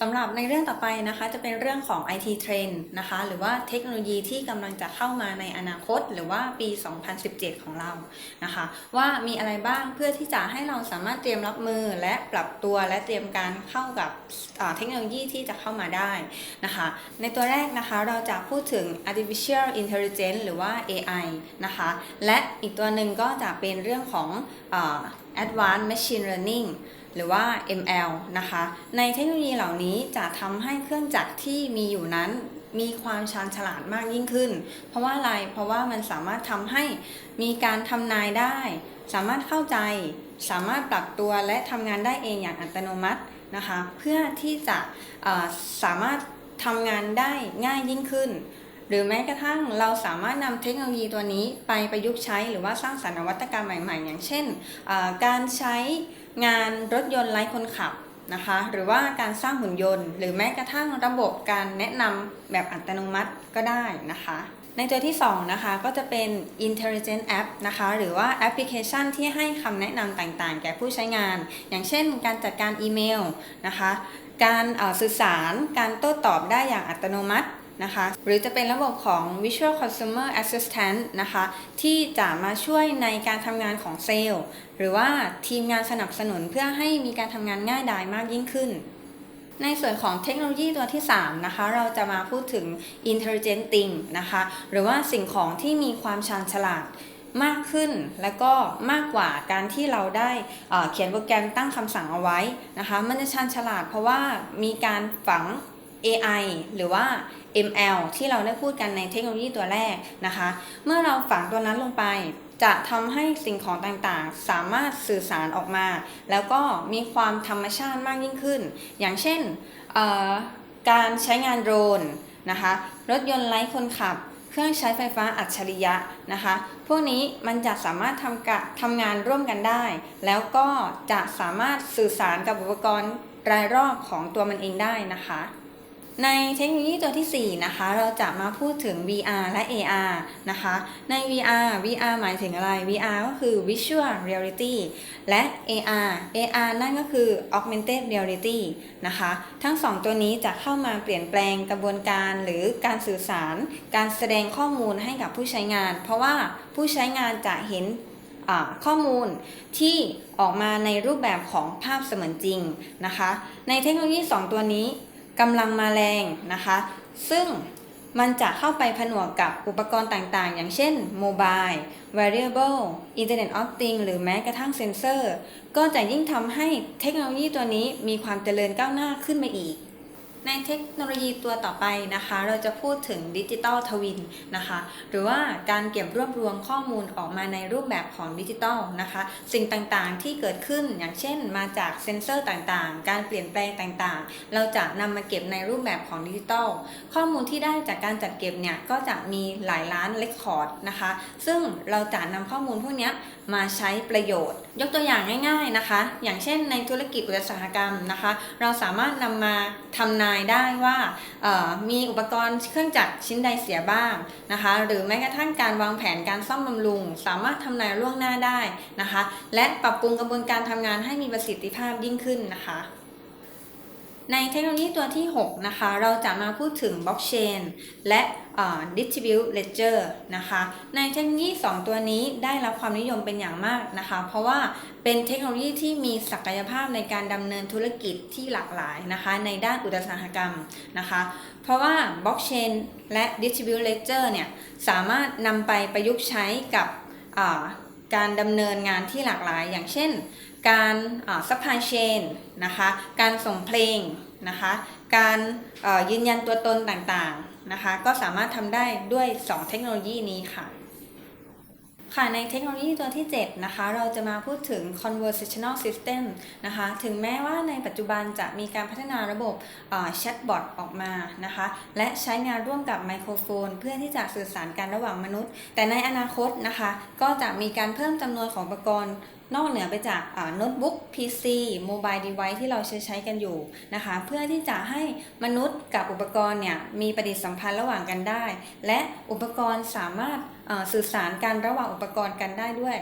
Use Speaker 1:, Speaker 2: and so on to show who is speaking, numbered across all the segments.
Speaker 1: สำหรับในเรื่องต่อไปนะคะจะเป็นเรื่องของ IT Trend นะคะหรือว่าเทคโนโลยีที่กำลังจะเข้ามาในอนาคต หรือว่าปี 2017 ของเรานะคะ ว่ามีอะไรบ้างเพื่อที่จะให้เราสามารถเตรียมรับมือและปรับตัวและเตรียมการเข้ากับเทคโนโลยีที่จะเข้ามาได้นะคะ ในตัวแรกนะคะเราจะพูดถึง artificial intelligence หรือว่า AI นะคะ และอีกตัวหนึ่งก็จะเป็นเรื่องของ advanced machine learning หรือว่า ML นะคะ ในเทคโนโลยีเหล่านี้จะทำให้เครื่องจักรที่มีอยู่นั้นมีความชาญฉลาดมากยิ่งขึ้น เพราะว่าอะไร เพราะว่ามันสามารถทำให้มีการทำนายได้ สามารถเข้าใจ สามารถปรับตัวและทำงานได้เองอย่างอัตโนมัตินะคะ เพื่อที่จะสามารถทำงานได้ง่ายยิ่งขึ้น หรือแม้กระทั่งเราสามารถนำเทคโนโลยีตัวนี้ไปประยุกต์ใช้หรือว่าสร้างสรรค์นวัตกรรมใหม่ ๆ อย่างเช่น การใช้ งานรถยนต์ไร้คนขับนะคะหรือว่าการสร้างหุ่นยนต์ หรือแม้กระทั่งระบบการแนะนำแบบอัตโนมัติก็ได้นะคะ ในตัวที่2นะคะก็จะเป็น intelligent app นะคะหรือว่าแอปพลิเคชันที่ให้คำแนะนำต่างๆ แก่ผู้ใช้งาน อย่างเช่น การจัดการอีเมลนะคะ การเอ่อสื่อสารการโต้ตอบได้อย่างอัตโนมัติ นะคะ หรือจะเป็นระบบของ Visual Consumer Assistant นะคะ ที่จะมาช่วยในการทำงานของเซลล์ หรือว่าทีมงานสนับสนุนเพื่อให้มีการทำงานง่ายดายมากยิ่งขึ้น ในส่วนของเทคโนโลยีตัวที่ 3 นะคะ เราจะมาพูดถึง intelligent thing นะคะ หรือว่าสิ่งของที่มีความชาญฉลาดมากขึ้นและก็มากกว่าการที่เราได้เเขียนโปรแกรมตั้งคำสั่งเอาไว้นะคะ มันจะชาญฉลาดเพราะว่ามีการฝัง AI หรือว่า ML ที่เราได้พูดกันในเทคโนโลยีตัวแรกนะคะ เมื่อเราฝังตัวนั้นลงไป จะทำให้สิ่งของต่างๆ สามารถสื่อสารออกมา แล้วก็มีความธรรมชาติมากยิ่งขึ้น อย่างเช่นการใช้งานโดรนนะคะ รถยนต์ไร้คนขับ เครื่องใช้ไฟฟ้าอัจฉริยะนะคะ พวกนี้มันจะสามารถทำกะทำงานร่วมกันได้ แล้วก็จะสามารถสื่อสารกับอุปกรณ์รายรอบของตัวมันเองได้นะคะ ในเทคโนโลยีตัวที่ 4 นะคะ เราจะมาพูดถึง VR และ AR นะคะ ใน VR VR หมายถึงอะไร VR ก็คือ Visual Reality และ AR AR นั่นก็คือ Augmented Reality นะคะ ทั้งสองตัวนี้จะเข้ามาเปลี่ยนแปลงกระบวนการหรือการสื่อสาร การแสดงข้อมูลให้กับผู้ใช้งาน เพราะว่าผู้ใช้งานจะเห็นข้อมูลที่ออกมาในรูปแบบของภาพเสมือนจริงนะคะ ในเทคโนโลยี 2 ตัวนี้ กำลังมาแรงนะคะ ซึ่งมันจะเข้าไปผนวกกับอุปกรณ์ต่างๆ อย่างเช่น Mobile Variable Internet of Things หรือแม้กระทั่งเซนเซอร์ ก็จะยิ่งทำให้เทคโนโลยีตัวนี้มีความเจริญก้าวหน้าขึ้นมาอีก ในเทคโนโลยีตัวต่อไปนะคะ เราจะพูดถึงดิจิตอลทวินนะคะ หรือว่าการเก็บรวบรวมข้อมูลออกมาในรูปแบบของดิจิตอลนะคะ สิ่งต่างๆที่เกิดขึ้นอย่างเช่น มาจากเซ็นเซอร์ต่างๆ การเปลี่ยนแปลงต่างๆ เราจะนำมาเก็บในรูปแบบของดิจิตอลข้อมูลที่ได้จากการจัดเก็บเนี่ยก็จะมีหลายล้านเรคคอร์ดนะคะ ซึ่งเราจะนำข้อมูลพวกนี้มาใช้ประโยชน์ ยกตัวอย่างง่าย ๆนะคะ อย่างเช่น ในธุรกิจอุตสาหกรรมนะคะ เราสามารถนำมาทำนายได้ว่ามีอุปกรณ์เครื่องจักรชิ้นใดเสียบ้างนะคะ หรือแม้กระทั่งการวางแผนการซ่อมบำรุง สามารถทำนายล่วงหน้าได้นะคะ และปรับปรุงกระบวนการทำงานให้มีประสิทธิภาพยิ่งขึ้นนะคะ ในเทคโนโลยีตัวที่ 6 นะคะ เราจะมาพูดถึงบล็อกเชนและเอ่อ Distribute Ledger นะคะ ในเทคโนโลยี 2 ตัวนี้ได้รับความนิยมเป็นอย่างมากนะคะ เพราะว่าเป็นเทคโนโลยีที่มีศักยภาพในการดำเนินธุรกิจที่หลากหลายนะคะ ในด้านอุตสาหกรรมนะคะ เพราะว่าบล็อกเชนและ Distribute Ledger เนี่ย สามารถนำไปประยุกต์ใช้กับ การดำเนินงานที่หลากหลาย อย่างเช่น การซัพพลายเชนนะคะการส่งเพลงนะคะการยืนยันตัวตนต่างๆนะคะก็สามารถทำได้ด้วย 2 เทคโนโลยีนี้ค่ะ ค่ะในเทคโนโลยีตัวที่ 7 นะคะ เราจะมาพูดถึง conversational system นะคะ ถึงแม้ว่าในปัจจุบันจะมีการพัฒนาระบบแชทบอทออกมานะคะ และใช้งานร่วมกับไมโครโฟน เพื่อที่จะสื่อสารกันระหว่างมนุษย์ แต่ในอนาคตนะคะ ก็จะมีการเพิ่มจำนวนของอุปกรณ์ นอกเหนือไปจากโน้ตบุ๊ก PC โมบายเดเวิ์ที่เราใช้ใช้กันอยู่นะคะ เพื่อที่จะให้มนุษย์กับอุปกรณ์เนี่ยมีปฏิสัมพันธ์ระหว่างกันได้ และอุปกรณ์สามารถสื่อสารกันระหว่างอุปกรณ์กันได้ด้วย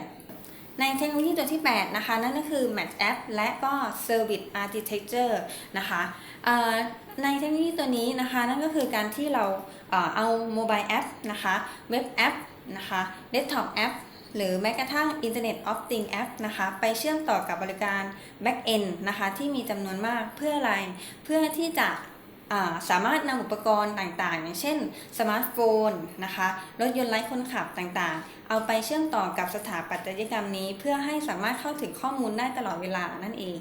Speaker 1: ในเทคโนโลยีตัวที่ 8 นะคะ นั่นก็คือ Match App และก็ Service Architecture นะคะในเทคโนโลยีตัวนี้นะคะ นั่นก็คือการที่เราเอ่อเอา Mobile App นะคะ Web App นะคะ Desktop App หรือแม้กระทั่ง Internet of Things App นะคะ ไปเชื่อมต่อกับบริการ Back End นะคะ ที่มีจำนวนมากเพื่ออะไร เพื่อที่จะาสามารถนำอุปกรณ์ต่างๆ อย่างเช่นสมาร์ทโฟนนะคะรถยนต์ไร้คนขับต่างๆ เอาไปเชื่อมต่อกับสถาปัตยกรรมนี้ เพื่อให้สามารถเข้าถึงข้อมูลได้ตลอดเวลานั่นเอง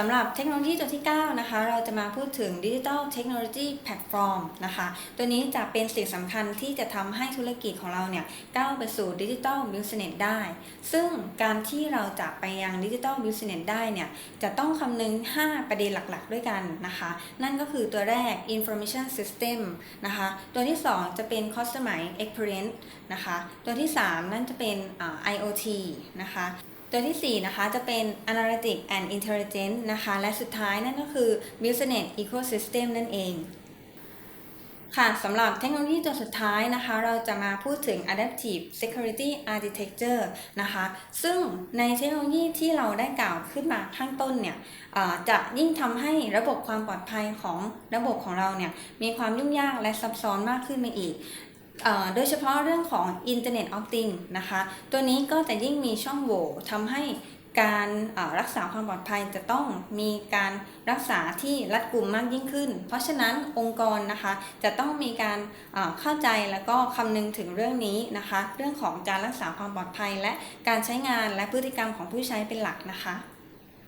Speaker 1: สำหรับเทคโนโลยีตัวที่ 9 นะคะ เราจะมาพูดถึง Digital Technology Platform นะคะ ตัวนี้จะเป็นสิ่งสำคัญที่จะทำให้ธุรกิจของเราเนี่ยก้าวไปสู่ Digital Business ได้ ซึ่งการที่เราจะไปยัง Digital Business ได้เนี่ยจะต้องคำนึง 5 ประเด็นหลักๆ ด้วยกันนะคะ นั่นก็คือตัวแรก Information System นะคะ ตัวที่ 2 จะเป็น Customer Experience นะคะ ตัวที่ 3 นั่นจะเป็นอ่า IoT นะคะ ตัวที่ 4 นะคะ จะเป็น Analytic and Intelligence นะคะ และสุดท้ายนั่นก็คือ Business Ecosystem นั่นเอง ค่ะสำหรับเทคโนโลยีตัวสุดท้ายนะคะ เราจะมาพูดถึง Adaptive Security Architecture นะคะ ซึ่งในเทคโนโลยีที่เราได้กล่าวขึ้นมาข้างต้นเนี่ยจะยิ่งทำให้ระบบความปลอดภัยของระบบของเราเนี่ยมีความยุ่งยากและซับซ้อนมากขึ้นไปอีก โดยเฉพาะเรื่องของ Internet of Things นะคะ ตัวนี้ก็จะยิ่งมีช่องโหว่ทำให้การรักษาความปลอดภัยจะต้องมีการรักษาที่รัดกุมมากยิ่งขึ้น เพราะฉะนั้นองค์กรนะคะจะต้องมีการเอ่อเข้าใจแล้วก็คำนึงถึงเรื่องนี้นะคะ เรื่องของการรักษาความปลอดภัยและการใช้งานและพฤติกรรมของผู้ใช้เป็นหลักนะคะ